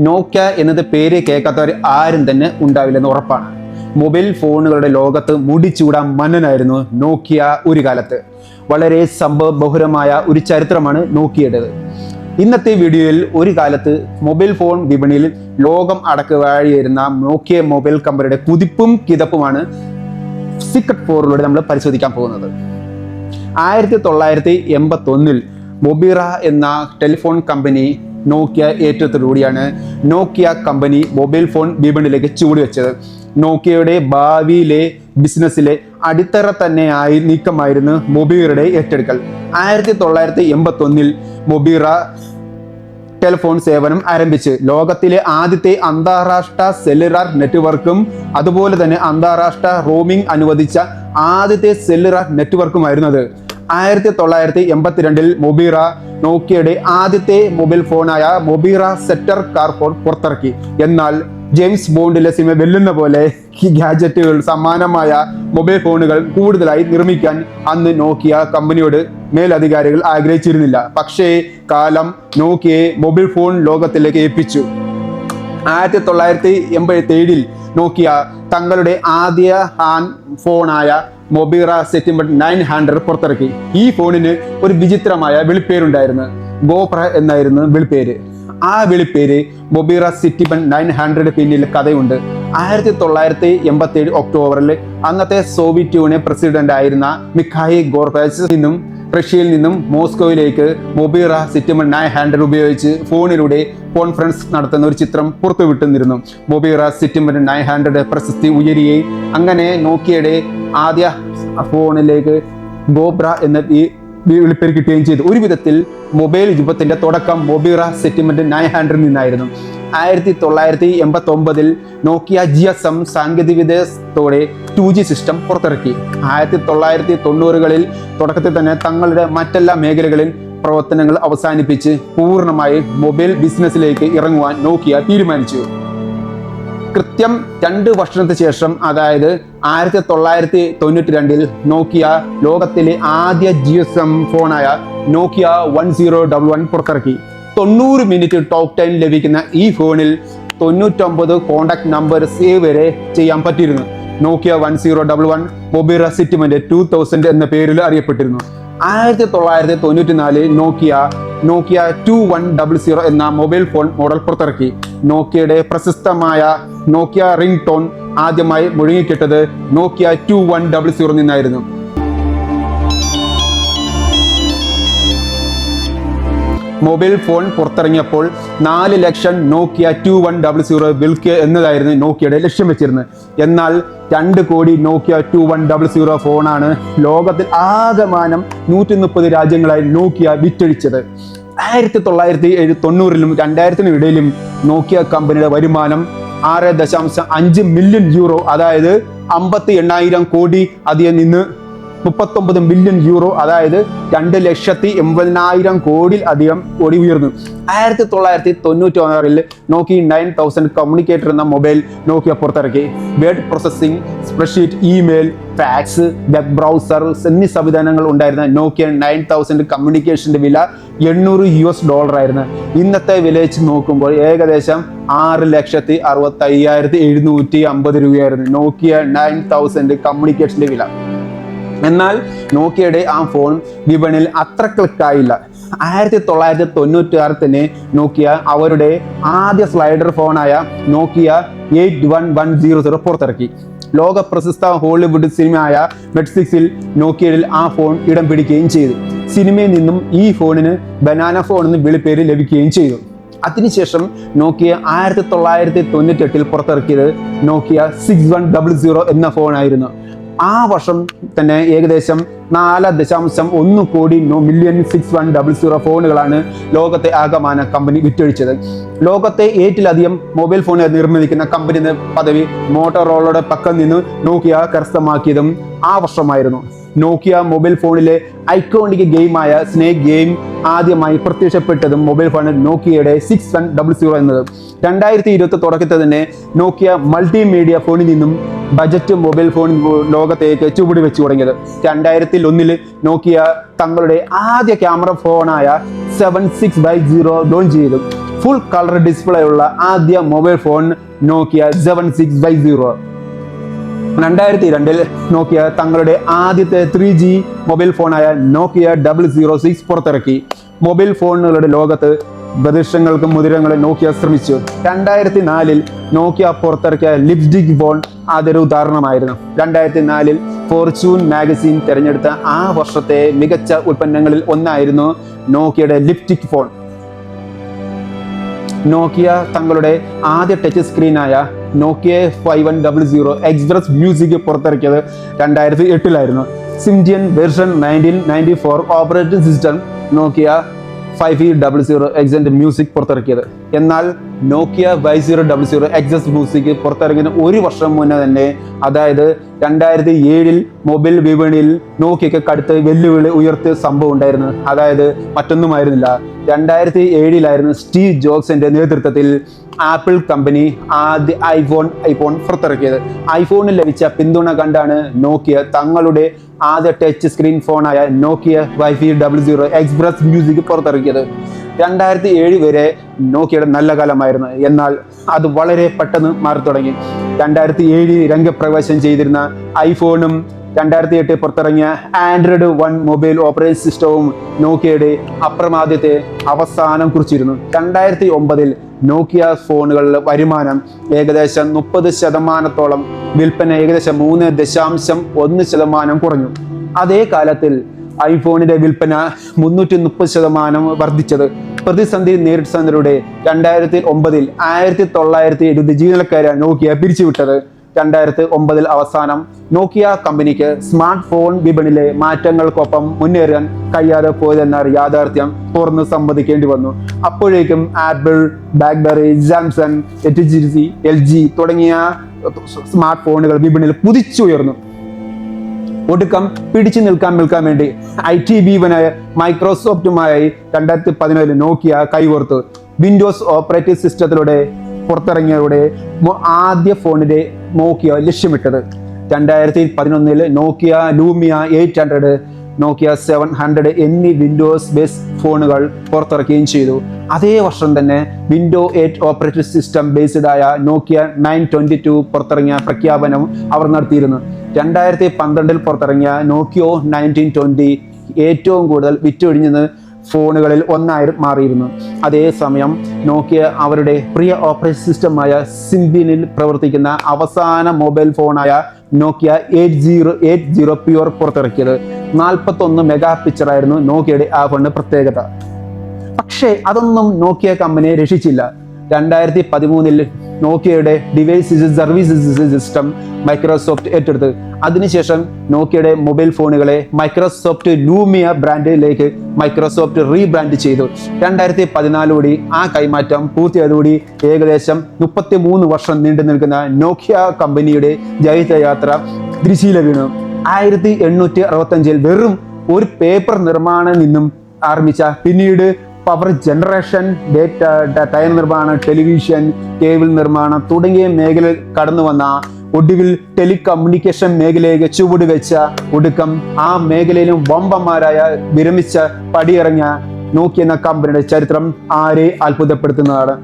നോക്യ എന്നത് പേര് കേൾക്കാത്തവർ ആരും തന്നെ ഉണ്ടാവില്ലെന്ന് ഉറപ്പാണ്. മൊബൈൽ ഫോണുകളുടെ ലോകത്ത് മുടിച്ചൂടാൻ മന്നനായിരുന്നു നോക്കിയ ഒരു കാലത്ത്. വളരെ സംഭവബഹുരമായ ഒരു ചരിത്രമാണ് നോക്കിയുടേത് ഇന്നത്തെ വീഡിയോയിൽ ഒരു കാലത്ത് മൊബൈൽ ഫോൺ വിപണിയിൽ ലോകം അടക്ക് വാഴിയിരുന്ന നോക്കിയ മൊബൈൽ കമ്പനിയുടെ കുതിപ്പും കിതപ്പുമാണ് സീക്രട്ട് ഫോറിലൂടെ നമ്മൾ പരിശോധിക്കാൻ പോകുന്നത്. ആയിരത്തി തൊള്ളായിരത്തി എൺപത്തി ഒന്നിൽ മൊബിറ എന്ന ടെലിഫോൺ കമ്പനി നോക്കിയ ഏറ്റെടുത്തോടുകൂടിയാണ് നോക്കിയ കമ്പനി മൊബൈൽ ഫോൺ വിപണിയിലേക്ക് ചുവടുവെച്ചത് നോക്കിയയുടെ ഭാവിയിലെ ബിസിനസ്സിലെ അടിത്തറ തന്നെയായി നീക്കമായിരുന്നു മൊബീറയുടെ ഏറ്റെടുക്കൽ. ആയിരത്തി തൊള്ളായിരത്തി എൺപത്തി ഒന്നിൽ മൊബീറ ടെലിഫോൺ സേവനം ആരംഭിച്ച്. ലോകത്തിലെ ആദ്യത്തെ അന്താരാഷ്ട്ര സെല്ലുലാർ നെറ്റ്വർക്കും അതുപോലെ തന്നെ അന്താരാഷ്ട്ര റോമിംഗ് അനുവദിച്ച ആദ്യത്തെ സെല്ലുലാർ നെറ്റ്വർക്കുമായിരുന്നു അത്. ആയിരത്തി തൊള്ളായിരത്തി എൺപത്തിരണ്ടിൽ മൊബീറ നോക്കിയയുടെ ആദ്യത്തെ മൊബൈൽ ഫോണായ മൊബീറ സെറ്റർ കാർ ഫോൺ പുറത്തിറക്കി. എന്നാൽ ജെയിംസ് ബോണ്ടിലെ സിനിമ വെല്ലുന്ന പോലെ ഈ ഗാജറ്റുകൾ സമാനമായ മൊബൈൽ ഫോണുകൾ കൂടുതലായി നിർമ്മിക്കാൻ അന്ന് നോക്കിയ കമ്പനിയോട് മേലധികാരികൾ ആഗ്രഹിച്ചിരുന്നില്ല. പക്ഷേ കാലം നോക്കിയെ മൊബൈൽ ഫോൺ ലോകത്തിലേക്ക് ഏൽപ്പിച്ചു. ആയിരത്തി തൊള്ളായിരത്തി എൺപത്തി ഏഴിൽ നോക്കിയ തങ്ങളുടെ ആദ്യ ഹാൻഡ് ഫോണായ മൊബീറ സെറ്റിംബർ നയൻ ഹൺഡ്രഡ് പുറത്തിറക്കി. ഈ ഫോണിന് ഒരു വിചിത്രമായ വിളിപ്പേരുണ്ടായിരുന്നു. ഗോപ്ര എന്നായിരുന്നു വിളിപ്പേര്. ആ വിളിപ്പേര് മൊബീറ സിറ്റിബൺ നയൻ ഹൺഡ്രഡ് പിന്നിൽ കഥയുണ്ട്. ആയിരത്തി തൊള്ളായിരത്തി എൺപത്തി ഏഴ് ഒക്ടോബറിൽ അന്നത്തെ സോവിയറ്റ് യൂണിയൻ പ്രസിഡന്റ് ആയിരുന്ന മിഖായി ഗോർബാച്ച് നിന്നും റഷ്യയിൽ നിന്നും മോസ്കോയിലേക്ക് മൊബീറ സിറ്റിമൺ നയൻ ഹാൻഡ്രഡ് ഉപയോഗിച്ച് ഫോണിലൂടെ കോൺഫറൻസ് നടത്തുന്ന ഒരു ചിത്രം പുറത്തുവിട്ടുന്നിരുന്നു മൊബീറ സിറ്റിമൺ നയൻ ഹാൻഡ്രഡ് പ്രശസ്തി ഉയരുകയും അങ്ങനെ നോക്കിയയുടെ ആദ്യ ഫോണിലേക്ക് ഗോബ്ര എന്ന ഈ വിളിപ്പേര് കിട്ടുകയും ചെയ്തു. ഒരു വിധത്തിൽ മൊബൈൽ യുഗത്തിന്റെ തുടക്കം മൊബീറ സെറ്റിമെന്റ് നയൻ ഹാൻഡ്രഡിൽ നിന്നായിരുന്നു. ആയിരത്തി തൊള്ളായിരത്തി എൺപത്തി ഒമ്പതിൽ നോക്കിയ ജി എസ് എം സാങ്കേതികവിദ്യത്തോടെ ടു ജി സിസ്റ്റം പുറത്തിറക്കി. ആയിരത്തി തൊള്ളായിരത്തി തൊണ്ണൂറുകളിൽ തുടക്കത്തിൽ തന്നെ തങ്ങളുടെ മറ്റെല്ലാ മേഖലകളിൽ പ്രവർത്തനങ്ങൾ അവസാനിപ്പിച്ച് പൂർണമായി മൊബൈൽ ബിസിനസ്സിലേക്ക് ഇറങ്ങുവാൻ നോക്കിയ തീരുമാനിച്ചു. കൃത്യം രണ്ട് വർഷത്തിന് ശേഷം അതായത് ആയിരത്തി തൊള്ളായിരത്തി തൊണ്ണൂറ്റി രണ്ടിൽ നോക്കിയ ലോകത്തിലെ ആദ്യ G S M ഫോണായ Nokia one zero double one പുറത്തിറക്കി. തൊണ്ണൂറ് മിനിറ്റ് ടോക്ക് ടൈം ലഭിക്കുന്ന ഈ ഫോണിൽ തൊണ്ണൂറ്റൊമ്പത് കോണ്ടാക്ട് നമ്പർ സേവ് വരെ ചെയ്യാൻ പറ്റിയിരുന്നു. Nokia one zero double one mobile റെസിറ്റ്മെന്റ് two thousand എന്ന പേരിൽ അറിയപ്പെട്ടിരുന്നു. ആയിരത്തി തൊള്ളായിരത്തി തൊണ്ണൂറ്റി നാലിൽ Nokia Nokia two one double zero എന്ന മൊബൈൽ ഫോൺ മോഡൽ പുറത്തിറക്കി. നോക്കിയയുടെ പ്രശസ്തമായ നോക്കിയ റിംഗ് ടോൺ ആദ്യമായി മുഴുകിക്കിട്ടത് Nokia two one double zero നിന്നായിരുന്നു. മൊബൈൽ ഫോൺ പുറത്തിറങ്ങിയപ്പോൾ നാല് lakh Nokia two one double zero വിൽക്കുക എന്നതായിരുന്നു നോക്കിയയുടെ ലക്ഷ്യം വെച്ചിരുന്നത്. എന്നാൽ രണ്ട് crore Nokia two one double zero ഫോണാണ് ലോകത്തിൽ ആകമാനം നൂറ്റി മുപ്പത് രാജ്യങ്ങളായി നോക്കിയ വിറ്റഴിച്ചത്. ആയിരത്തി തൊള്ളായിരത്തി എഴു തൊണ്ണൂറിലും രണ്ടായിരത്തിനും ഇടയിലും നോക്കിയ കമ്പനിയുടെ വരുമാനം ആറ് ദശാംശം അഞ്ച് മില്യൺ യൂറോ അതായത് അമ്പത്തി എണ്ണായിരം കോടി അതിൽ നിന്ന് മുപ്പത്തൊമ്പത് മില്യൺ യൂറോ അതായത് രണ്ട് ലക്ഷത്തി എൺപതിനായിരം കോടി അധികം ഓടി ഉയർന്നു. ആയിരത്തി തൊള്ളായിരത്തി തൊണ്ണൂറ്റി ഒന്നാറിൽ നോക്കി നയൻ തൗസൻഡ് കമ്മ്യൂണിക്കേറ്റർ എന്ന മൊബൈൽ നോക്കിയ പുറത്തിറക്കി. Word processing spreadsheet email fax web browser എന്നീ സംവിധാനങ്ങൾ ഉണ്ടായിരുന്ന നോക്കിയ നയൻ തൗസൻഡ് കമ്മ്യൂണിക്കേഷന്റെ വില എണ്ണൂറ് യു എസ് ഡോളർ ആയിരുന്നു. ഇന്നത്തെ വില വെച്ച് നോക്കുമ്പോൾ ഏകദേശം ആറ് ലക്ഷത്തി അറുപത്തി അയ്യായിരത്തി എഴുന്നൂറ്റി അമ്പത് രൂപയായിരുന്നു. നോക്കിയ നയൻ തൗസൻഡ് കമ്മ്യൂണിക്കേഷന്റെ വില. എന്നാൽ നോക്കിയയുടെ ആ ഫോൺ വിപണിയിൽ അത്ര ക്ലിക്കായില്ല ആയിരത്തി തൊള്ളായിരത്തി തൊണ്ണൂറ്റി ആറ് തന്നെ നോക്കിയ അവരുടെ ആദ്യ slider ഫോണായ Nokia eight one one zero zero പുറത്തിറക്കി. ലോക പ്രശസ്ത ഹോളിവുഡ് സിനിമയായ മെഡ്സിക്സിൽ നോക്കിയയിൽ ആ ഫോൺ ഇടം പിടിക്കുകയും ചെയ്തു. സിനിമയിൽ നിന്നും ഈ ഫോണിന് ബനാന ഫോൺ എന്ന് വിളിപ്പേര് ലഭിക്കുകയും ചെയ്തു. അതിനുശേഷം നോക്കിയ ആയിരത്തി തൊള്ളായിരത്തി തൊണ്ണൂറ്റി എട്ടിൽ പുറത്തിറക്കിയത് Nokia six one double zero എന്ന ഫോണായിരുന്നു ആ വർഷം തന്നെ ഏകദേശം നാല് ദശാംശം ഒന്ന് crore no million six one double zero ഫോണുകളാണ് ലോകത്തെ ആകമാന കമ്പനി വിറ്റഴിച്ചത്. ലോകത്തെ ഏറ്റവും മൊബൈൽ ഫോണുകൾ നിർമ്മിക്കുന്ന കമ്പനി പദവി മോട്ടോറോളയുടെ പക്കം നിന്ന് നോക്കിയ കരസ്ഥമാക്കിയതും ആ വർഷമായിരുന്നു. നോക്കിയ മൊബൈൽ ഫോണിലെ ഐക്കോണിക് ഗെയിമായ സ്നേക് ഗെയിം ആദ്യമായി പ്രത്യക്ഷപ്പെട്ടതും മൊബൈൽ ഫോൺ നോക്കിയയുടെ സിക്സ് വൺ ഡബിൾ സീറോ എന്നത്. രണ്ടായിരത്തി ഇരുപത്തി തുടക്കത്തിൽ തന്നെ നോക്കിയ മൾട്ടിമീഡിയ ഫോണിൽ നിന്നും ബജറ്റ് മൊബൈൽ ഫോൺ ലോകത്തേക്ക് ചുവട് വെച്ചു തുടങ്ങിയത്. രണ്ടായിരത്തി ഒന്നിൽ നോക്കിയ തങ്ങളുടെ ആദ്യ camera ഫോണായ seven six five zero launch ചെയ്തു. ഫുൾ കളർ ഡിസ്പ്ലേ ഉള്ള ആദ്യ mobile phone Nokia seven six five zero രണ്ടായിരത്തി രണ്ടിൽ നോക്കിയ തങ്ങളുടെ ആദ്യത്തെ ത്രീ ജി മൊബൈൽ ഫോണായ നോക്കിയ ഡബിൾ സീറോ സിക്സ് പുറത്തിറക്കി. മൊബൈൽ ഫോണുകളുടെ ലോകത്ത് പ്രദർശനങ്ങൾക്കും മുതിരങ്ങളും നോക്കിയ ശ്രമിച്ചു. രണ്ടായിരത്തി നാലിൽ നോക്കിയ പുറത്തിറക്കിയ ലിപ്സ്റ്റിക് ഫോൺ അതൊരു ഉദാഹരണമായിരുന്നു. രണ്ടായിരത്തി നാലിൽ ഫോർച്യൂൺ മാഗസിൻ തിരഞ്ഞെടുത്ത ആ വർഷത്തെ മികച്ച ഉൽപ്പന്നങ്ങളിൽ ഒന്നായിരുന്നു നോക്കിയയുടെ ലിപ്റ്റിക് ഫോൺ. നോക്കിയ തങ്ങളുടെ ആദ്യ touch സ്ക്രീനായ Nokia five one double zero express music പുറത്തിറക്കിയത് രണ്ടായിരത്തി എട്ടിലായിരുന്നു. Symbian version nineteen ninety four operating system Nokia five E double zero express music പുറത്തിറക്കിയത്. എന്നാൽ Nokia Y zero double zero excess music പുറത്തിറങ്ങിയ ഒരു വർഷം മുന്നേ തന്നെ അതായത് രണ്ടായിരത്തി ഏഴിൽ മൊബൈൽ വിപണിയിൽ നോക്കിയൊക്കെ കടുത്ത് വെല്ലുവിളി ഉയർത്തിയ സംഭവം ഉണ്ടായിരുന്നു. അതായത് മറ്റൊന്നുമായിരുന്നില്ല. രണ്ടായിരത്തി ഏഴിലായിരുന്നു സ്റ്റീവ് ജോബ്സിന്റെ നേതൃത്വത്തിൽ ആപ്പിൾ കമ്പനി ആദ്യ ഐഫോൺ ഐഫോൺ പുറത്തിറക്കിയത്. ഐഫോണിൽ ലഭിച്ച പിന്തുണ കണ്ടാണ് നോക്കിയ തങ്ങളുടെ ആദ്യ touch screen ഫോണായ Nokia five double zero express music പുറത്തിറക്കിയത്. രണ്ടായിരത്തി ഏഴ് വരെ നോക്കിയുടെ നല്ല കാലമായിരുന്നു. എന്നാൽ അത് വളരെ പെട്ടെന്ന് മാറി തുടങ്ങി രണ്ടായിരത്തി ഏഴിൽ രംഗപ്രവേശം ചെയ്തിരുന്ന ഐഫോണും രണ്ടായിരത്തി എട്ടിൽ പുറത്തിറങ്ങിയ ആൻഡ്രോയിഡ് വൺ മൊബൈൽ ഓപ്പറേറ്റിംഗ് സിസ്റ്റവും നോക്കിയയുടെ അപ്രമാദ്യത്തെ അവസാനം കുറിച്ചിരുന്നു. രണ്ടായിരത്തി ഒമ്പതിൽ നോക്കിയ ഫോണുകളുടെ വരുമാനം ഏകദേശം മുപ്പത് ശതമാനത്തോളം. വിൽപ്പന ഏകദേശം മൂന്ന് ദശാംശം ഒന്ന് ശതമാനം കുറഞ്ഞു. അതേ കാലത്തിൽ ഐഫോണിന്റെ വിൽപ്പന മുന്നൂറ്റി മുപ്പത് ശതമാനം വർദ്ധിച്ചത്. പ്രതിസന്ധി നേരിട്ടതിലൂടെ രണ്ടായിരത്തി ഒമ്പതിൽ ആയിരത്തി തൊള്ളായിരത്തി എഴുപത് ജീവനക്കാരെ നോക്കിയ പിരിച്ചുവിട്ടത്. രണ്ടായിരത്തി ഒമ്പതിൽ അവസാനം നോക്കിയ കമ്പനിക്ക് സ്മാർട്ട് ഫോൺ വിപണിയിലെ മാറ്റങ്ങൾക്കൊപ്പം മുന്നേറാൻ കഴിയാതെ പോയതെന്ന യാഥാർത്ഥ്യം. തുറന്ന് സമ്മതിക്കേണ്ടി വന്നു. അപ്പോഴേക്കും Apple BlackBerry Samsung H G C L G തുടങ്ങിയ സ്മാർട്ട് ഫോണുകൾ വിപണിയിൽ കുതിച്ചുയർന്നു. ഒടുക്കം പിടിച്ചു നിൽക്കാൻ നിൽക്കാൻ വേണ്ടി ഐ ടി ബീവനായ മൈക്രോസോഫ്റ്റുമായി രണ്ടായിരത്തി പതിനേഴിൽ നോക്കിയ കൈകോർത്തു. വിൻഡോസ് ഓപ്പറേറ്റിംഗ് സിസ്റ്റത്തിലൂടെ പുറത്തിറങ്ങിയവരുടെ ആദ്യ ഫോണിന്റെ നോക്കിയ ലക്ഷ്യമിട്ടത്. രണ്ടായിരത്തി പതിനൊന്നിൽ Nokia Lumia eight hundred Nokia seven hundred എന്നീ വിൻഡോസ് ബേസ് ഫോണുകൾ പുറത്തിറക്കുകയും ചെയ്തു. അതേ വർഷം തന്നെ window eight operating system based ആയ നോക്കിയ നയൻ ട്വന്റി ടു പുറത്തിറങ്ങിയ പ്രഖ്യാപനം അവർ നടത്തിയിരുന്നു. രണ്ടായിരത്തി പന്ത്രണ്ടിൽ പുറത്തിറങ്ങിയ നോക്കിയോ നയന്റീൻ ട്വന്റി ഏറ്റവും കൂടുതൽ വിറ്റൊഴിഞ്ഞത് ഫോണുകളിൽ ഒന്നായി മാറിയിരുന്നു. അതേസമയം നോക്കിയ അവരുടെ പ്രിയ ഓപ്പറേറ്റിംഗ് സിസ്റ്റമായ സിംബിനിൽ പ്രവർത്തിക്കുന്ന അവസാന mobile ഫോണായ Nokia eight zero eight zero pure പുറത്തിറക്കിയത്. നാൽപ്പത്തൊന്ന് മെഗാ പിക്ചറായിരുന്നു നോക്കിയയുടെ ആ ഫോണിന് പ്രത്യേകത. പക്ഷേ അതൊന്നും നോക്കിയ കമ്പനിയെ രക്ഷിച്ചില്ല. രണ്ടായിരത്തി പതിമൂന്നിൽ നോക്കിയയുടെ ഡിവൈസ് സർവീസസ് സിസ്റ്റം മൈക്രോസോഫ്റ്റ് ഏറ്റെടുത്ത്. അതിനുശേഷം നോക്കിയയുടെ മൊബൈൽ ഫോണുകളെ മൈക്രോസോഫ്റ്റ് ലൂമിയ ബ്രാൻഡിലേക്ക് മൈക്രോസോഫ്റ്റ് റീബ്രാൻഡ് ചെയ്തു. രണ്ടായിരത്തി പതിനാലോടി ആ കൈമാറ്റം പൂർത്തിയായതോടി ഏകദേശം മുപ്പത്തി മൂന്ന് വർഷം നീണ്ടു നിൽക്കുന്ന നോക്കിയ കമ്പനിയുടെ ജൈത്രയാത്ര തിരിശീല വീണു. ആയിരത്തി എണ്ണൂറ്റി അറുപത്തഞ്ചിൽ വെറും ഒരു പേപ്പർ നിർമ്മാണം നിന്നും ആരംഭിച്ച പിന്നീട് പവർ ജനറേഷൻ ഡേറ്റ ടയർ നിർമ്മാണം ടെലിവിഷൻ കേബിൾ നിർമ്മാണം തുടങ്ങിയ മേഖലയിൽ കടന്നു വന്ന ഒടുവിൽ ടെലികമ്മ്യൂണിക്കേഷൻ മേഖലയിലേക്ക് ചുവട് വെച്ച ഒടുക്കം ആ മേഖലയിലും വമ്പന്മാരായ വിരമിച്ച പടിയിറങ്ങിയ നോക്കിയ എന്ന കമ്പനിയുടെ ചരിത്രം ആരെ അത്ഭുതപ്പെടുത്തുന്നതാണ്.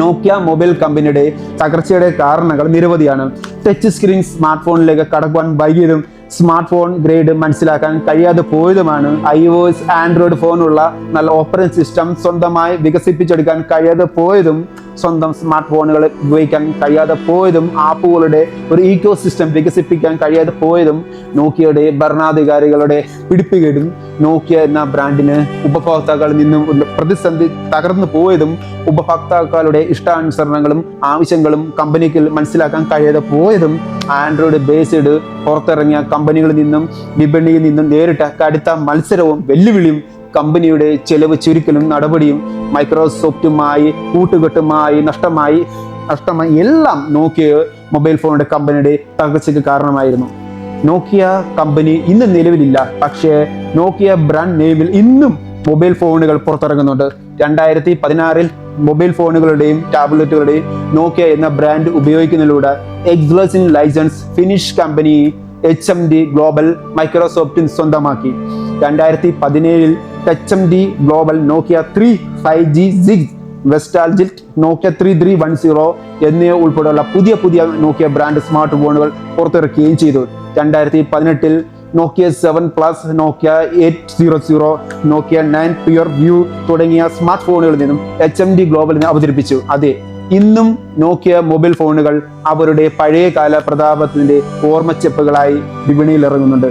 നോക്കിയ മൊബൈൽ കമ്പനിയുടെ തകർച്ചയുടെ കാരണങ്ങൾ നിരവധിയാണ്. ടച്ച് സ്ക്രീൻ സ്മാർട്ട് ഫോണിലേക്ക് കടക്കുവാൻ വൈകിയതും സ്മാർട്ട് ഫോൺ ഗ്രേഡ് മനസ്സിലാക്കാൻ കഴിയാതെ പോയതുമാണ് ഐ ഒ എസ് ആൻഡ്രോയിഡ് ഫോണുള്ള നല്ല ഓപ്പറേറ്റിംഗ് സിസ്റ്റം സ്വന്തമായി വികസിപ്പിച്ചെടുക്കാൻ കഴിയാതെ പോയതും സ്വന്തം സ്മാർട്ട് ഫോണുകൾ ഉപയോഗിക്കാൻ കഴിയാതെ പോയതും ആപ്പുകളുടെ ഒരു ഈക്കോ സിസ്റ്റം വികസിപ്പിക്കാൻ കഴിയാതെ പോയതും നോക്കിയയുടെ ഭരണാധികാരികളുടെ പിടിപ്പുകേടും നോക്കിയ എന്ന ബ്രാൻഡിന് ഉപഭോക്താക്കളിൽ നിന്നും പ്രതിസന്ധി തകർന്നു പോയതും ഉപഭോക്താക്കളുടെ ഇഷ്ടാനുസരണങ്ങളും ആവശ്യങ്ങളും കമ്പനിക്ക് മനസ്സിലാക്കാൻ കഴിയാതെ പോയതും ആൻഡ്രോയിഡ് ബേസ്ഡ് പുറത്തിറങ്ങിയ കമ്പനികളിൽ നിന്നും വിപണിയിൽ നിന്നും നേരിട്ട കടുത്ത മത്സരവും വെല്ലുവിളിയും കമ്പനിയുടെ ചെലവ് ചുരുക്കലും നടപടിയും മൈക്രോസോഫ്റ്റുമായി കൂട്ടുകെട്ടുമായി നഷ്ടമായി നഷ്ടമായി എല്ലാം നോക്കിയ മൊബൈൽ ഫോണിന്റെ കമ്പനിയുടെ തകർച്ചയ്ക്ക് കാരണമായിരുന്നു. നോക്കിയ കമ്പനി ഇന്ന് നിലവിലില്ല. പക്ഷേ നോക്കിയ ബ്രാൻഡ് നെയിമിൽ ഇന്നും മൊബൈൽ ഫോണുകൾ പുറത്തിറങ്ങുന്നുണ്ട്. രണ്ടായിരത്തി പതിനാറിൽ മൊബൈൽ ഫോണുകളുടെയും ടാബ്ലറ്റുകളുടെയും നോക്കിയ എന്ന ബ്രാൻഡ് ഉപയോഗിക്കുന്നതിലൂടെ exclusive licence Finnish company H M D global മൈക്രോസോഫ്റ്റിൻ സ്വന്തമാക്കി. രണ്ടായിരത്തി പതിനേഴിൽ H M D global Nokia three five G six വെസ്റ്റാൽജിറ്റ് Nokia three three one zero എന്നിവ ഉൾപ്പെടെയുള്ള പുതിയ പുതിയ നോക്കിയ ബ്രാൻഡ് സ്മാർട്ട് ഫോണുകൾ പുറത്തിറക്കുകയും ചെയ്തു. രണ്ടായിരത്തി പതിനെട്ടിൽ Nokia seven plus Nokia eight zero zero Nokia nine pure view തുടങ്ങിയ സ്മാർട്ട് ഫോണുകളിൽ നിന്നും എച്ച് എം ഡി ഗ്ലോബലിനെ അവതരിപ്പിച്ചു. അതെ ഇന്നും നോക്കിയ മൊബൈൽ ഫോണുകൾ അവരുടെ പഴയകാല പ്രതാപത്തിന്റെ ഓർമ്മച്ചെപ്പുകളായി വിപണിയിൽ ഇറങ്ങുന്നുണ്ട്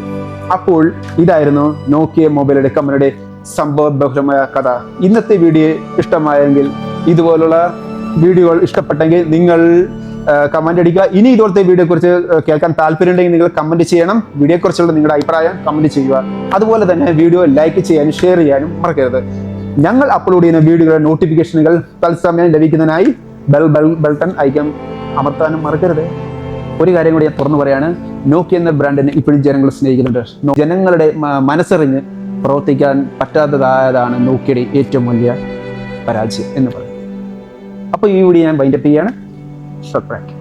അപ്പോൾ ഇതായിരുന്നു നോക്കിയ മൊബൈൽ കമ്പനിയുടെ സംഭവബഹുലമായ കഥ. ഇന്നത്തെ വീഡിയോ ഇഷ്ടമായെങ്കിൽ ഇതുപോലുള്ള വീഡിയോകൾ ഇഷ്ടപ്പെട്ടെങ്കിൽ നിങ്ങൾ കമന്റ് അടിക്കുക. ഇനി ഇതുപോലത്തെ വീഡിയോ കുറിച്ച് കേൾക്കാൻ താല്പര്യമുണ്ടെങ്കിൽ നിങ്ങൾ കമന്റ് ചെയ്യണം. വീഡിയോ കുറിച്ചുള്ള നിങ്ങളുടെ അഭിപ്രായം കമന്റ് ചെയ്യുക. അതുപോലെ തന്നെ വീഡിയോ ലൈക്ക് ചെയ്യാനും ഷെയർ ചെയ്യാനും മറക്കരുത്. ഞങ്ങൾ അപ്ലോഡ് ചെയ്യുന്ന വീഡിയോയുടെ നോട്ടിഫിക്കേഷനുകൾ തത്സമയം ലഭിക്കുന്നതിനായി ബെൽ ബെൽ ബെൽട്ടൺ ഐക്യം അമർത്താനും മറക്കരുത്. ഒരു കാര്യം കൂടി ഞാൻ തുറന്നു പറയാണ്. നോക്കി എന്ന ബ്രാൻഡിനെ ഇപ്പോഴും ജനങ്ങൾ സ്നേഹിക്കുന്നുണ്ട്. ജനങ്ങളുടെ മനസ്സറിഞ്ഞ് പ്രവർത്തിക്കാൻ പറ്റാത്തതായതാണ് നോക്കിയുടെ ഏറ്റവും വലിയ പരാജയം എന്ന് പറയുന്നത്. അപ്പോൾ ഈ വീഡിയോ ഞാൻ വൈൻഡപ്പ് ചെയ്യാണ് സബ്സ്ക്രൈബ്